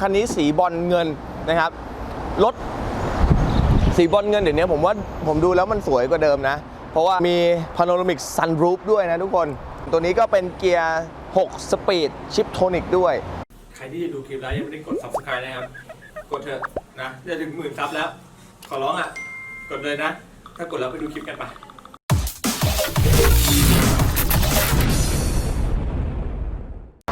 คันนี้สีบอลเงินนะครับรถสีบอลเงินเดี๋ยวนี้ผมว่าผมดูแล้วมันสวยกว่าเดิมนะ เพราะว่ามี Panoramic Sunroof ด้วยนะทุกคน ตัวนี้ก็เป็นเกียร์ 6 สปีดชิปโทนิกด้วย ใครที่จะดูคลิปแล้วยังไม่ได้กด subscribe นะครับ กดเถอะนะจะถึงหมื่นซับแล้ว ขอร้องอะ กดเลยนะ ถ้ากดแล้วไปดูคลิปกันไป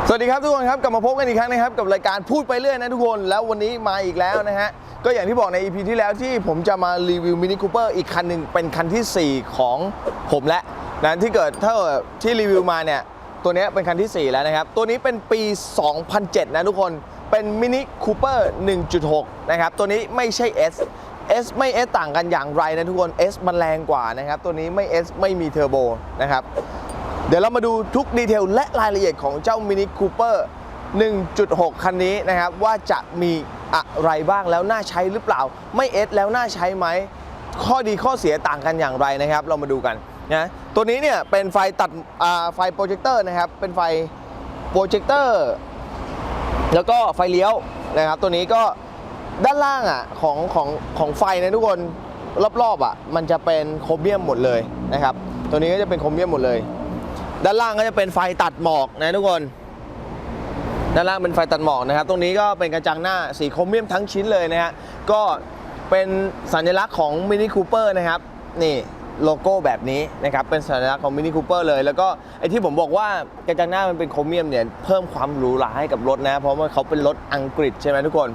สวัสดีครับทุกคนครับกลับมาพบกันอีกครั้งนะครับกับรายการพูดไปเรื่อยนะทุกคนแล้ววันนี้มาอีกแล้วนะฮะก็อย่างที่บอกใน EP ที่แล้วที่ผมจะมารีวิวมินิคูเปอร์อีกคันหนึ่งเป็นคันทีสี่4 ของผมและนะที่เกิดถ้าเกิดที่รีวิวมาเนี่ยตัวนี้เป็นคันที่ 4 แล้วนะครับ ตัวนี้เป็นปี 2007 นะทุกคนเป็นมินิคูเปอร์1.6 นะครับ ตัวนี้ไม่ใช่ S S ไม่ S ต่างกันอย่างไรนะทุกคน S มันแรงกว่านะครับ ตัวนี้ไม่ S ไม่มีเทอร์โบนะครับ เดี๋ยวเรามาดูทุกดีเทลและรายละเอียดของเจ้ามินิคูเปอร์1.6 คันนี้นะครับ ว่าจะมีอะไรบ้างแล้วน่าใช้หรือเปล่า ไม่เอสแล้วน่าใช้ไหม ข้อดีข้อเสียต่างกันอย่างไรนะครับ เรามาดูกันนะตัวนี้เนี่ยเป็นไฟตัดไฟโปรเจคเตอร์นะครับ เป็นไฟโปรเจคเตอร์แล้วก็ไฟเลี้ยวนะครับ ตัวนี้ก็ด้านล่างอะของของของไฟนะทุกคนรอบๆอะมันจะเป็นโครเมียมหมดเลยนะครับ ตัวนี้ก็จะเป็นโครเมียมหมดเลย ด้านล่างก็จะเป็นไฟตัดหมอกนะทุกคน ด้านล่างเป็นไฟตัดหมอกนะครับ ตรงนี้ก็เป็นกระจังหน้าสีโครเมียมทั้งชิ้นเลยนะฮะ ก็เป็นสัญลักษณ์ของมินิคูเปอร์นะครับ นี่โลโก้แบบนี้นะครับ เป็นสัญลักษณ์ของมินิคูเปอร์เลย แล้วก็ไอที่ผมบอกว่ากระจังหน้ามันเป็นโครเมียมเนี่ย เพิ่มความหรูหราให้กับรถนะ เพราะว่าเขาเป็นรถอังกฤษใช่ไหมทุกคน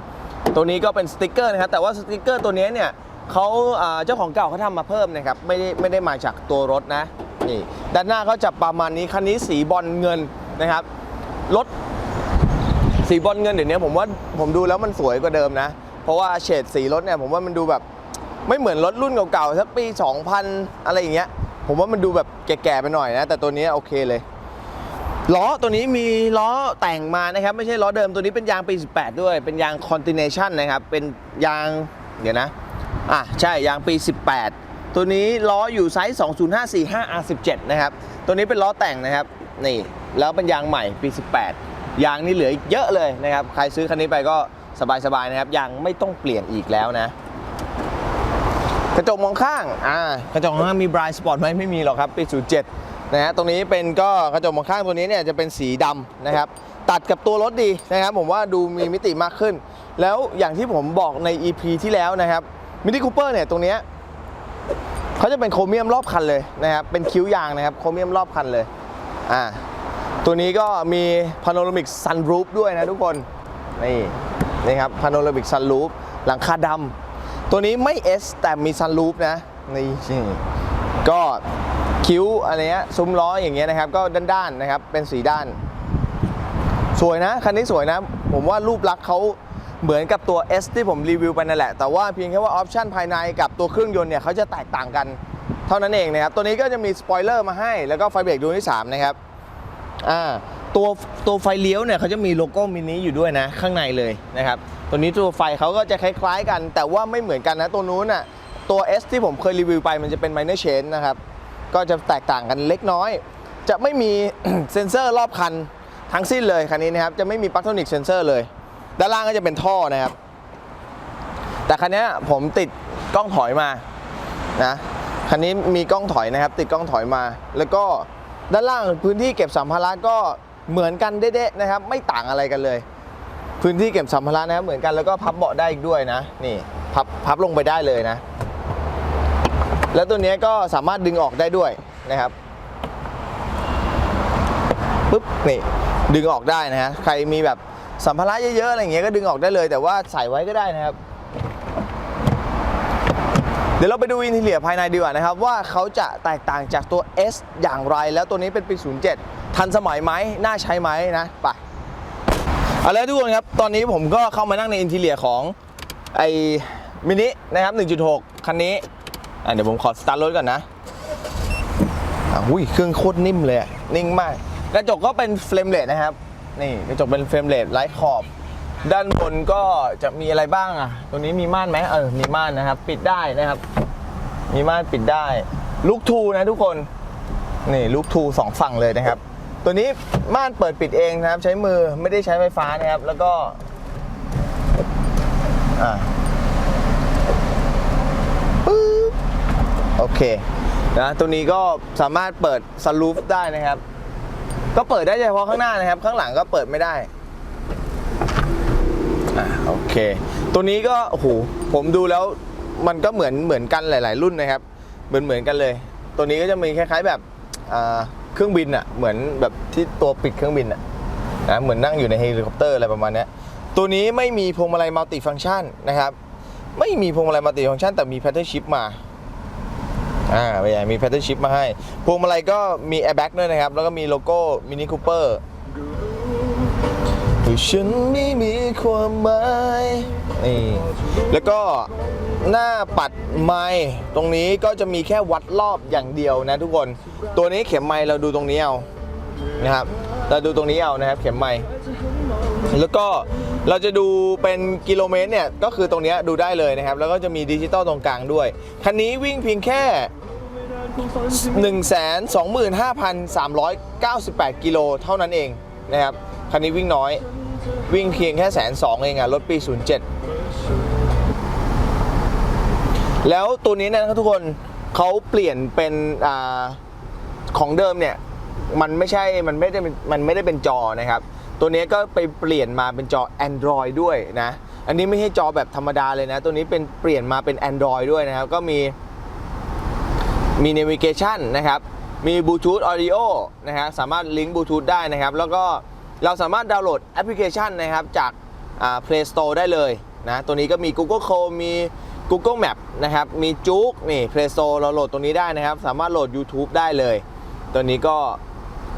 ตัวนี้ก็เป็นสติกเกอร์นะครับ แต่ว่าสติกเกอร์ตัวนี้เนี่ยเขาอ่าเจ้าของเก่าเขาทำมาเพิ่มนะครับ ไม่ได้ไม่ได้มาจากตัวรถนะ นี่ด้านหน้าเขาจะประมาณนี้คันนี้สีบอลเงินนะครับรถสีบอลเงินเดี๋ยวนี้ผมว่าผมดูแล้วมันสวยกว่าเดิมนะ เพราะว่าเฉดสีรถเนี่ยผมว่ามันดูแบบไม่เหมือนรถรุ่นเก่าๆสักปี 2000 อะไรอย่างเงี้ย ผมว่ามันดูแบบแก่ๆไปหน่อยนะ แต่ตัวนี้โอเคเลยล้อตัวนี้มีล้อแต่งมานะครับ ไม่ใช่ล้อเดิมตัวนี้เป็นยางปี 18 ด้วย เป็นยาง Continuation นะครับ เป็นยางเดี๋ยวนะ อะ ใช่ยางปี 18 ตัวนี้ล้ออยู่ไซส์20545 R17 นะครับ ตัวนี้เป็นล้อแต่งนะครับ นี่ แล้วเป็นยางใหม่ปี 18 ยางนี่เหลืออีกเยอะเลยนะครับ ใครซื้อคันนี้ไปก็สบายๆนะครับ ยางไม่ต้องเปลี่ยนอีกแล้วนะ กระจกมองข้าง อ่า กระจกมองข้างมีบรายสปอร์ตไหมไม่มีหรอกครับปี 07 นะฮะ ตรงนี้เป็นก็กระจกมองข้างตัวนี้เนี่ยจะเป็นสีดำนะครับ ตัดกับตัวรถดีนะครับ ผมว่าดูมีมิติมากขึ้น แล้วอย่างที่ผมบอกใน EP ที่แล้วนะครับมินิคูเปอร์เนี่ยตรงเนี้ย เขาจะเป็นโครเมียมรอบคันเลยนะครับ เป็นคิ้วยางนะครับ โครเมียมรอบคันเลย อ่า ตัวนี้ก็มี Panoramic Sunroof ด้วยนะทุกคน นี่ นี่ครับ Panoramic Sunroof หลังคาดำ ตัวนี้ไม่ S แต่มี Sunroof นะ นี่ ก็คิ้วอะไรเงี้ย ซุ้มล้ออย่างเงี้ยนะครับ ก็ด้านๆนะครับ เป็นสีด้าน สวยนะ คันนี้สวยนะ ผมว่ารูปลักษณ์เขา เหมือนกับตัว S ที่ผมรีวิวไปนั่นแหละ แต่ว่าเพียงแค่ว่าออปชันภายในกับตัวเครื่องยนต์เนี่ยเขาจะแตกต่างกันเท่านั้นเองนะครับ ตัวนี้ก็จะมีสปอยเลอร์มาให้ แล้วก็ไฟเบรกดวงที่ 3 นะครับ อ่า ตัวตัวไฟเลี้ยวเนี่ยเขาจะมีโลโก้มินิอยู่ด้วยนะ ข้างในเลยนะครับ ตัวนี้ตัวไฟเขาก็จะคล้ายๆกัน แต่ว่าไม่เหมือนกันนะ ตัวนู้นอะ ตัว S ที่ผมเคยรีวิวไปมันจะเป็น minor change นะครับ ก็จะแตกต่างกันเล็กน้อย จะไม่มีเซ็นเซอร์รอบคันทั้งสิ้นเลยคันนี้นะครับ จะไม่มีปักโทนิกเซนเซอร์เลย ด้านล่างก็จะเป็นท่อนะครับ แต่คันนี้ผมติดกล้องถอยมานะคันนี้มีกล้องถอยนะครับ ติดกล้องถอยมา แล้วก็ด้านล่างพื้นที่เก็บสัมภาระก็เหมือนกันเด๊ะๆนะครับ ไม่ต่างอะไรกันเลย พื้นที่เก็บสัมภาระนะครับเหมือนกันแล้วก็พับเบาะได้อีกด้วยนะ นี่พับพับลงไปได้เลยนะ แล้วตัวนี้ก็สามารถดึงออกได้ด้วยนะครับปุ๊บนี่ดึงออกได้นะฮะใครมีแบบ สัมภาระเยอะๆอะไรอย่างเงี้ยก็ดึงออกได้เลย แต่ว่าใส่ไว้ก็ได้นะครับ เดี๋ยวเราไปดูอินทีเลียภายในดีกว่านะครับ ว่าเขาจะแตกต่างจากตัว S อย่างไร แล้วตัวนี้เป็นปี 07 ทันสมัยไหมน่าใช้ไหมนะไปเอาละทุกคนครับ ตอนนี้ผมก็เข้ามานั่งในอินทีเลียของไอ้มินินะครับ 1.6 คันนี้เดี๋ยวผมขอสตาร์ทรถก่อนนะอุ้ยเครื่องโคตรนิ่มเลยนิ่งมาก กระจกก็เป็นเฟรมเลสนะครับ นี่กระจกเป็นเฟรมเลสไร้ขอบ ด้านบนก็จะมีอะไรบ้างอะตัวนี้มีม่านไหมเออ มีม่านนะครับ ปิดได้นะครับ มีม่านปิดได้ลูกทูนะทุกคน นี่ลูกทูสองฝั่งเลยนะครับ ตัวนี้ม่านเปิดปิดเองนะครับ ใช้มือไม่ได้ใช้ไฟฟ้านะครับ แล้วก็อ่าปึ๊บโอเคนะตัวนี้ก็สามารถเปิดสลูฟได้นะครับ ก็เปิดได้เฉพาะข้างหน้านะครับ ข้างหลังก็เปิดไม่ได้อ่าโอเค ตัวนี้ก็โอ้โหผมดูแล้วมันก็เหมือนเหมือนกันหลาย ๆ รุ่นนะครับ เหมือนเหมือนกันเลย ตัวนี้ก็จะมีคล้าย ๆ แบบอ่าเครื่องบินอะ เหมือนแบบที่ตัวปิดเครื่องบินอะนะเหมือนนั่งอยู่ในเฮลิคอปเตอร์อะไรประมาณนี้ตัวนี้ไม่มีพวงมาลัยมัลติฟัง c t ชันนะครับ ไม่มีพวงมาลัยมัลติฟัง c t ชันแต่มีแพทเทิร์นชิพมา อ่าไม่ใช่มีแพทเทิร์นชิพมาให้ พวงมาลัยก็มีแอร์แบ็กด้วยนะครับ แล้วก็มีโลโก้มินิคูเปอร์ฉันไม่มีความหมายนี่แล้วก็หน้าปัดไม้ตรงนี้ก็จะมีแค่วัดรอบอย่างเดียวนะทุกคน ตัวนี้เข็มไม้เราดูตรงนี้เอานะครับเราดูตรงนี้เอานะครับ เข็มไม้แล้วก็ เราจะดูเป็นกิโลเมตรเนี่ยก็คือตรงนี้ดูได้เลยนะครับ แล้วก็จะมีดิจิตอลตรงกลางด้วย คันนี้วิ่งเพียงแค่ 125,398 กิโลเท่านั้นเองนะครับ คันนี้วิ่งน้อยวิ่งเพียงแค่แสนสองเองอะรถปี 07 แล้วตัวนี้นะครับทุกคนเขาเปลี่ยนเป็นอของเดิมเนี่ยมันไม่ใช่มันไม่ได้เป็นมันไม่ได้เป็นจอนะครับ ตัวนี้ก็ไปเปลี่ยนมาเป็นจอ Android ด้วยนะ อันนี้ไม่ใช่จอแบบธรรมดาเลยนะ ตัวนี้เป็นเปลี่ยนมาเป็น Android ด้วยนะครับ ก็มีมี navigation นะครับ มี Bluetooth Audio นะฮะสามารถลิงก์ Bluetooth ได้นะครับ แล้วก็เราสามารถดาวน์โหลดแอปพลิเคชันนะครับจากอ่า Play Store ได้เลยนะ ตัวนี้ก็มี Google Chrome มี Google Map นะครับ มีจุกนี่ Play Store เราโหลดตรงนี้ได้นะครับ สามารถโหลด YouTube ได้เลย ตัวนี้ก็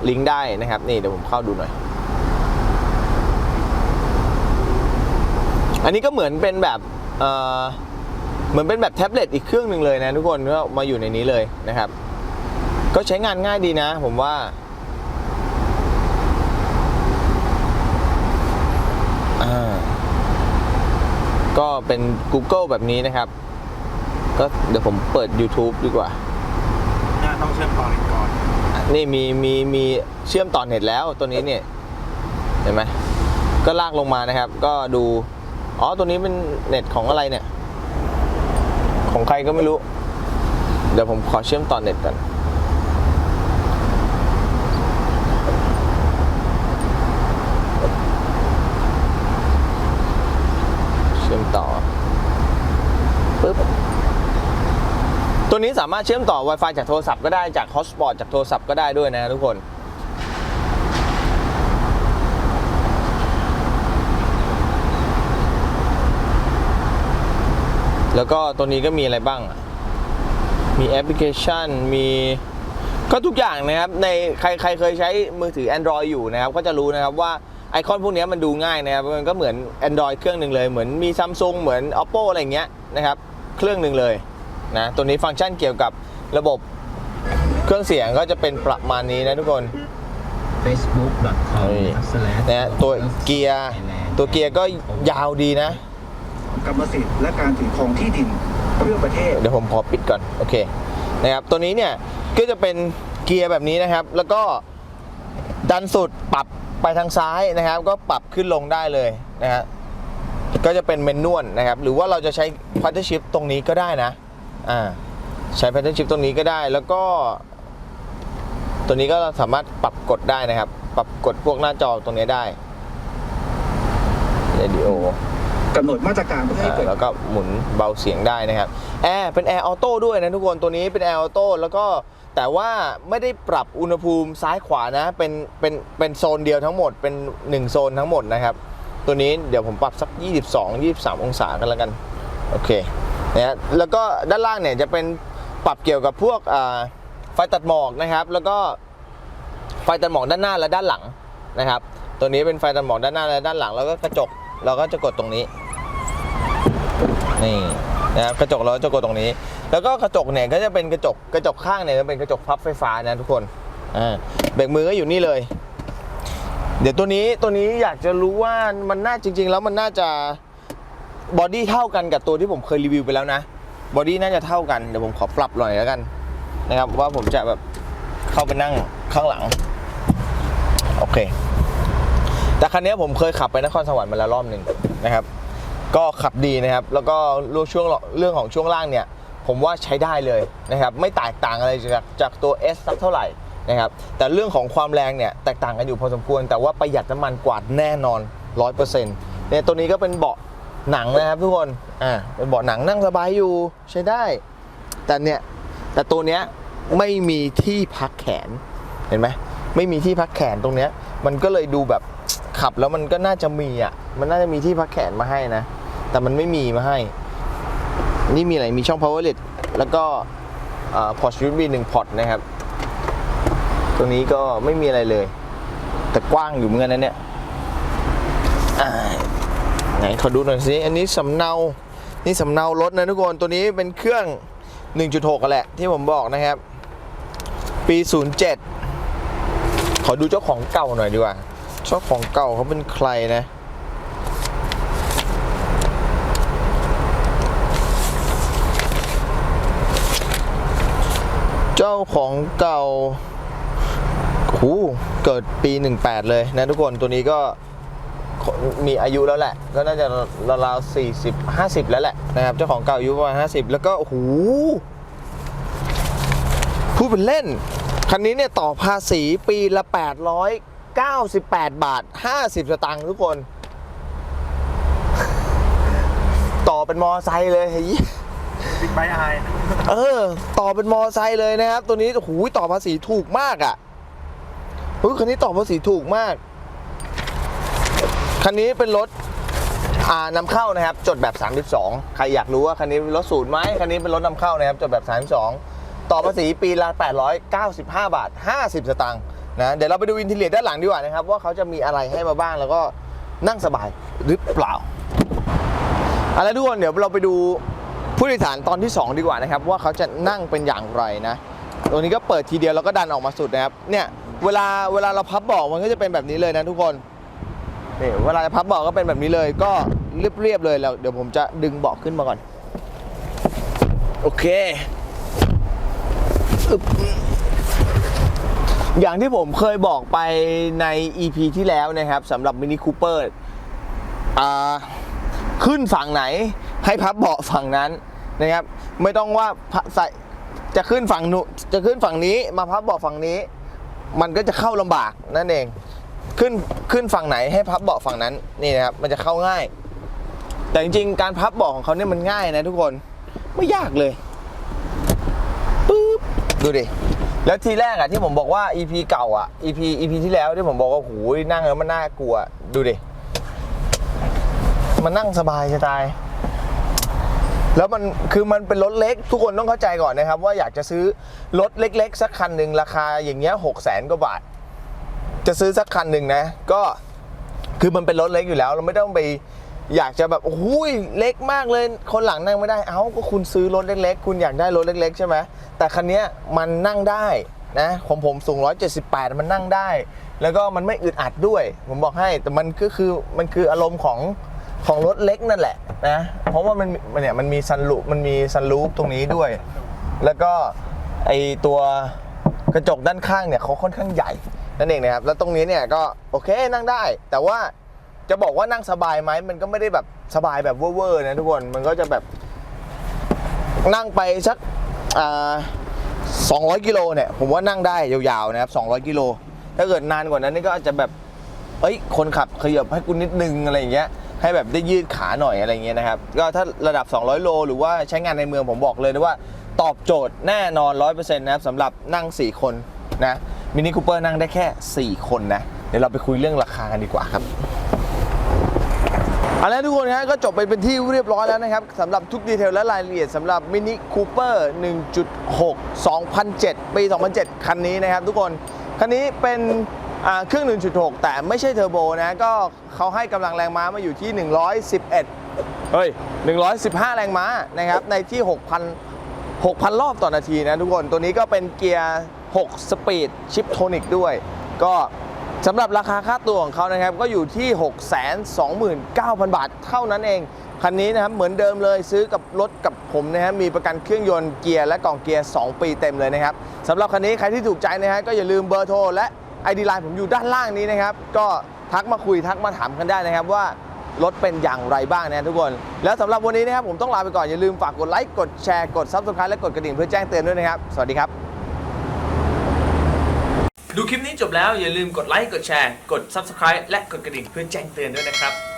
ลิงก์ได้นะครับ นี่เดี๋ยวผมเข้าดูหน่อย อันนี้ก็เหมือนเป็นแบบเอ่อเหมือนเป็นแบบแท็บเล็ตอีกเครื่องหนึ่งเลยนะทุกคนก็มาอยู่ในนี้เลยนะครับ ก็ใช้งานง่ายดีนะ ผมว่าอ่าก็เป็น Google แบบนี้นะครับ ก็เดี๋ยวผมเปิด YouTube ดีกว่าน่าต้องเชื่อมต่ออีกก่อน นี่มีมีมีเชื่อมต่อเน็ตแล้วตัวนี้เนี่ย เห็นไหมก็ลากลงมานะครับ ก็ดู อ๋อ ตัวนี้เป็นเน็ตของอะไรเนี่ย ของใครก็ไม่รู้ เดี๋ยวผมขอเชื่อมต่อเน็ตกันเชื่อมต่อปึ๊บตัวนี้สามารถเชื่อมต่อ Wi-Fi จากโทรศัพท์ก็ได้จาก Hotspot จากโทรศัพท์ก็ได้ด้วยนะทุกคน แล้วก็ตัวนี้ก็มีอะไรบ้างอะมีแอปพลิเคชัน มีก็ทุกอย่างนะครับ ในใครใครเคยใช้มือถือ Android อยู่นะครับ ก็จะรู้นะครับว่าไอคอนพวกนี้มันดูง่ายนะครับ มันก็เหมือน Android เครื่องหนึ่งเลย เหมือนมี Samsung เหมือน Oppo อะไรอย่างเงี้ยนะครับ เครื่องหนึ่งเลยนะ ตัวนี้ฟังก์ชันเกี่ยวกับระบบเครื่องเสียงก็จะเป็นประมาณนี้นะทุกคน facebook.com นี่นะฮะตัวเกียร์ตัวเกียร์ก็ยาวดีนะ กรรมสิทธิ์และการถือครองที่ดินเพื่อประเทศ เดี๋ยวผมขอปิดก่อน โอเค นะครับ ตัวนี้เนี่ย ก็จะเป็นเกียร์แบบนี้นะครับ แล้วก็ดันสุดปรับไปทางซ้ายนะครับ ก็ปรับขึ้นลงได้เลยนะฮะ ก็จะเป็นเมนนวลนะครับ หรือว่าเราจะใช้พัตเตอร์ชิพตรงนี้ก็ได้นะ อ่า ใช้พัตเตอร์ชิพตรงนี้ก็ได้ แล้วก็ ตัวนี้ก็สามารถปรับกดได้นะครับ ปรับกดพวกหน้าจอตรงนี้ได้เรดิโอ กำหนดมาตรการเพื่อให้เกิดแล้วก็หมุนเบาเสียงได้นะครับแอร์เป็นแอร์ออโต้ด้วยนะทุกคนตัวนี้เป็นแอร์ออโต้แล้วก็แต่ว่าไม่ได้ปรับอุณหภูมิซ้ายขวานะ เป็นเป็นเป็นโซนเดียวทั้งหมดเป็น 1 โซนทั้งหมดนะครับ ตัวนี้เดี๋ยวผมปรับสัก 22 23 องศากันแล้วกัน โอเคนะฮะแล้วก็ด้านล่างเนี่ยจะเป็นปรับเกี่ยวกับพวกไฟตัดหมอกนะครับ แล้วก็ไฟตัดหมอกด้านหน้าและด้านหลังนะครับ ตัวนี้เป็นไฟตัดหมอกด้านหน้าและด้านหลัง แล้วก็กระจกเราก็จะกดตรงนี้ นี่นะครับกระจกเราจะกดตรงนี้ แล้วก็กระจกเนี่ยก็จะเป็นกระจกกระจกข้างเนี่ยจะเป็นกระจกพับไฟฟ้านะทุกคนอ่าเบรกมือก็อยู่นี่เลย เดี๋ยวตัวนี้ตัวนี้อยากจะรู้ว่ามันน่าจริง ๆ แล้วมันน่าจะบอดี้เท่ากันกับตัวที่ผมเคยรีวิวไปแล้วนะบอดี้น่าจะเท่ากันเดี๋ยวผมขอปรับหน่อยแล้วกันนะครับ ว่าผมจะแบบเข้าไปนั่งข้างหลังโอเค แต่คันนี้ผมเคยขับไปนครสวรรค์มาแล้วรอบหนึ่งนะครับ ก็ขับดีนะครับ แล้วก็รื่องช่วงเรื่องของช่วงล่างเนี่ย ผมว่าใช้ได้เลยนะครับ ไม่แตกต่างอะไรจากจากตัว S สักเท่าไหร่นะครับ แต่เรื่องของความแรงเนี่ยแตกต่างกันอยู่พอสมควร แต่ว่าประหยัดน้ำมันกว่าแน่นอน 100%เนี่ยตัวนี้ก็เป็นเบาะหนังนะครับทุกคน อ่า เป็นเบาะหนังนั่งสบายอยู่ใช้ได้ แต่เนี่ยแต่ตัวเนี้ยไม่มีที่พักแขนเห็นไหมไม่มีที่พักแขนตรงเนี้ยมันก็เลยดูแบบขับแล้วมันก็น่าจะมีอะมันน่าจะมีที่พักแขนมาให้นะ แต่มันไม่มีมาให้ นี่มีอะไรมีช่อง powerlet แล้วก็พอร์ต USB หนึ่งพอร์ตนะครับ ตรงนี้ก็ไม่มีอะไรเลย แต่กว้างอยู่เหมือนกันนะเนี่ยไหนขอดูหน่อยสิอันนี้สำเนานี่สำเนารถนะทุกคนตัวนี้เป็นเครื่อง 1.6กันแหละ ที่ผมบอกนะครับ ปี 07 ขอดูเจ้าของเก่าหน่อยดีกว่าเจ้าของเก่าเขาเป็นใครนะ จ้าของเก่าหูเกิดปี 18 เลยนะทุกคนตัวนี้ก็มีอายุแล้วแหละ ก็น่าจะราวๆ40 50 แล้วแหละนะครับ เจ้าของเก่าอายุประมาณ 50 แล้วก็โอ้โหพูดเป็นเล่น คันนี้เนี่ยต่อภาษีปีละ 898 บาท 50 สตางค์ทุกคน ต่อเป็นมอไซค์เลยเฮ้ย บิ๊กไบค์ไอเออ ต่อเป็นมอไซค์เลยนะครับ ตัวนี้โอ้โหต่อภาษีถูกมากอะ่ะเฮ้ยคันนี้ต่อภาษีถูกมาก คันนี้เป็นรถอ่านำเข้านะครับ จดแบบ 32 ใครอยากรู้ว่าคันนี้เป็นรถสูตรไหมคันนี้เป็นรถนำเข้านะครับ จดแบบ 32 ต่อภาษีปีละ 895 บาท 50 สตางค์นะ เดี๋ยวเราไปดูอินทีเลียด้านหลังดีกว่านะครับ ว่าเขาจะมีอะไรให้มาบ้างแล้วก็นั่งสบายหรือเปล่าเอาละทุกคนเดี๋ยวเราไปดู ผู้โดยสารตอนที่ 2 ดีกว่านะครับ ว่าเขาจะนั่งเป็นอย่างไรนะตัวนี้ก็เปิดทีเดียวแล้วก็ดันออกมาสุดนะครับเนี่ยเวลาเวลาเราพับเบาะมันก็จะเป็นแบบนี้เลยนะทุกคนนี่เวลาจะพับเบาะก็เป็นแบบนี้เลย ก็เรียบๆเลยแล้วเดี๋ยวผมจะดึงเบาะขึ้นมาก่อน โอเคอย่างที่ผมเคยบอกไปใน EP ที่แล้วนะครับสำหรับ Mini Cooper อ่าขึ้นฝั่งไหน ให้พับเบาะฝั่งนั้นนะครับ ไม่ต้องว่าใส่จะขึ้นฝั่งนจะขึ้นฝั่งนี้มาพับเบาะฝั่งนี้ มันก็จะเข้าลำบากนั่นเองขึ้นขึ้นฝั่งไหนให้พับเบาะฝั่งนั้นนี่นะครับมันจะเข้าง่าย แต่จริงๆการพับเบาะของเขาเนี่ยมันง่ายนะทุกคนไม่ยากเลยปึ๊บดูดิแล้วทีแรกอะที่ผมบอกว่า EP เก่าอะ EP EP ที่แล้วที่ผมบอกว่าโอยนั่งแล้วมันน่ากลัว ดูดิมันนั่งสบายจะตาย แล้วมันคือมันเป็นรถเล็กทุกคนต้องเข้าใจก่อนนะครับ ว่าอยากจะซื้อรถเล็กๆ สักคันหนึ่งราคาอย่างเงี้ยหกแสนกว่าบาท จะซื้อสักคันหนึ่งนะ ก็คือมันเป็นรถเล็กอยู่แล้ว เราไม่ต้องไปอยากจะแบบโอ้ยเล็กมากเลยคนหลังนั่งไม่ได้เอ้าก็คุณซื้อรถเล็กๆ คุณอยากได้รถเล็ก ๆ ใช่ไหมแต่คันเนี้ยมันนั่งได้นะของผมสูง 178 มันนั่งได้ แล้วก็มันไม่อึดอัดด้วย ผมบอกให้แต่มันก็คือมันคืออารมณ์ของ ของรถเล็กนั่นแหละนะเพราะว่ามันมันเนี่ยมันมีซันลูปมันมีซันลูปตรงนี้ด้วย แล้วก็ไอตัวกระจกด้านข้างเนี่ยเขาค่อนข้างใหญ่นั่นเองนะครับแล้วตรงนี้เนี่ยก็โอเคนั่งได้ แต่ว่าจะบอกว่านั่งสบายไหมมันก็ไม่ได้แบบสบายแบบเวอร์ๆนะทุกคนมันก็จะแบบนั่งไปสักอ่า200กิโลเนี่ยผมว่านั่งได้ยาวๆนะครับ200กิโลถ้าเกิดนานกว่านั้นนี่ก็อาจจะแบบเอ้ยคนขับขยับให้กูนิดนึงอะไรอย่างเงี้ย ให้แบบได้ยืดขาหน่อยอะไรเงี้ยนะครับ ก็ถ้าระดับ 200 โล หรือว่าใช้งานในเมืองผมบอกเลยนะว่า ตอบโจทย์แน่นอน 100%นะครับสำหรับนั่ง 4 คนนะมินิคูเปอร์นั่งได้แค่ 4 คนนะ เดี๋ยวเราไปคุยเรื่องราคากันดีกว่าครับเอาละทุกคนครับก็จบไปเป็นที่เรียบร้อยแล้วนะครับสำหรับทุกดีเทลและรายละเอียดสำหรับ Mini Cooper 1.6 2007 ปี 2007 คันนี้นะครับทุกคน คันนี้เป็น เครื่อง 1.6 แต่ไม่ใช่เทอร์โบนะก็เขาให้กำลังแรงม้ามาอยู่ที่ 111 เฮ้ย 115 แรงม้านะครับในที่ 6,000 6,000 รอบต่อนาทีนะทุกคนตัวนี้ก็เป็นเกียร์ 6 สปีดชิปโทนิกด้วย ก็สำหรับราคาค่าตัวของเขานะครับ ก็อยู่ที่ 629,000 บาทเท่านั้นเอง คันนี้นะครับ เหมือนเดิมเลยซื้อกับรถกับผมนะครับมีประกันเครื่องยนต์เกียร์และกล่องเกียร์ 2 ปีเต็มเลยนะครับสำหรับคันนี้ใครที่ถูกใจนะฮะก็อย่าลืมเบอร์โทรและ ID Line ผมอยู่ด้านล่างนี้นะครับ ก็ทักมาคุยทักมาถามกันได้นะครับว่ารถเป็นอย่างไรบ้างนะทุกคน แล้วสำหรับวันนี้นะครับผมต้องลาไปก่อนอย่าลืมฝากกดไลค์กดแชร์กด Subscribe และกดกระดิ่งเพื่อแจ้งเตือนด้วยนะครับ สวัสดีครับ ดูคลิปนี้จบแล้วอย่าลืมกดไลค์กดแชร์กด Subscribe และกดกระดิ่งเพื่อแจ้งเตือนด้วยนะครับ